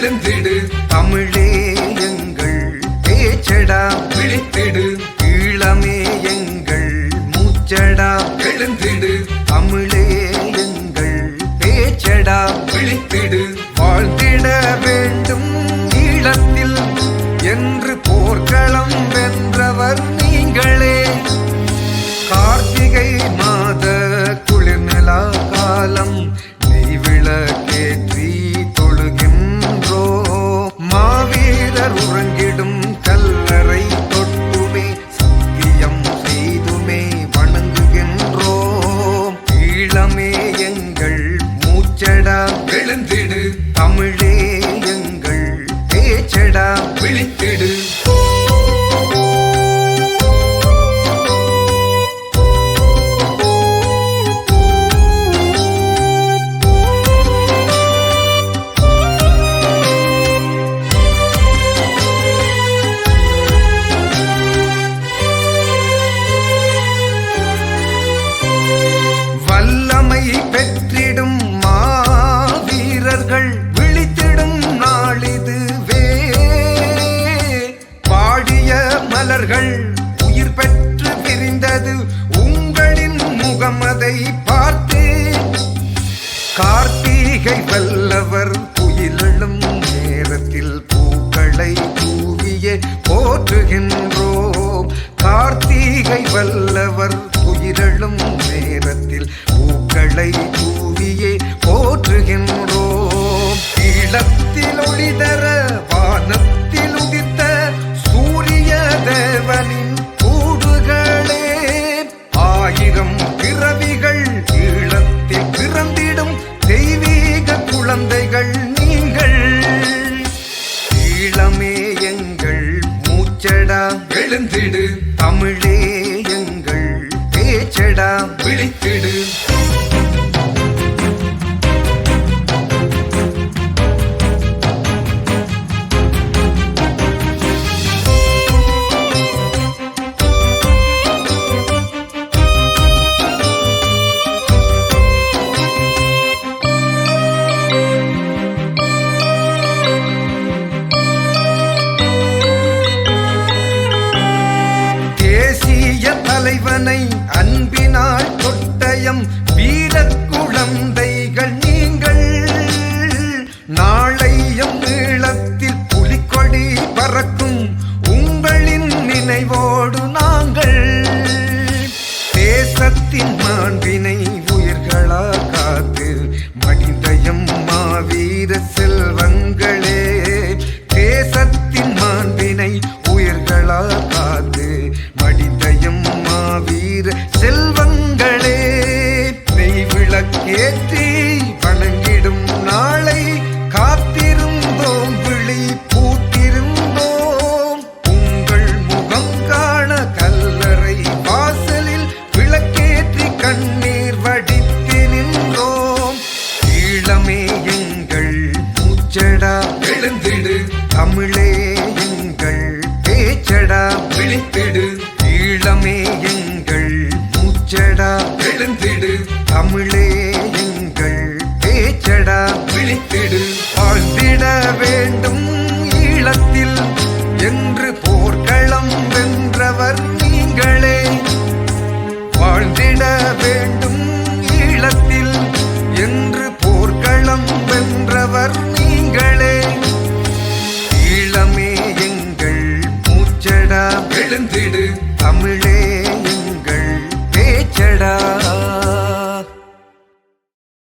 எழுந்திடு. தமிழே எங்கள் பேச்சடா. விழித்திடு. ஈழமே எங்கள் மூச்சடா. எழுந்திடு. தமிழே எங்கள் பேச்சடா. விழித்திடு. வாழ்ந்திட வேண்டும் ஈழத்தில். என்று போர்க்களம் வென்றவர் நீங்களே. கார்த்திகை மாத குளிர்நிலா காலம் நெய்விளக்கு மலர்கள் உயிர் பெற்று பிரிந்தது. உங்களின் முகமதை பார்த்து. கார்த்திகை வல்லவர் குயிலெழும் நேரத்தில் பூக்களை தூவியே போற்றுகின்றோம். கார்த்திகை வல்லவர் ஆயிரம் பிறவிகள் ஈழத்தில் பிறந்திடும் தெய்வீக குழந்தைகள் நீங்கள். ஈழமே எங்கள் மூச்சடா எழுந்திடு. தமிழே எங்கள் பேச்சடா விழித்திடு. தலைவனை அன்பினால் தொட்டயம் வீர குழந்தைகள் நீங்கள். நாளையும் நீளத்தில் புலிக்கொடி பறக்கும் உங்களின் நினைவோடு நாங்கள். தேசத்தின் மாண்பினை de. எழுந்திடு தமிழே.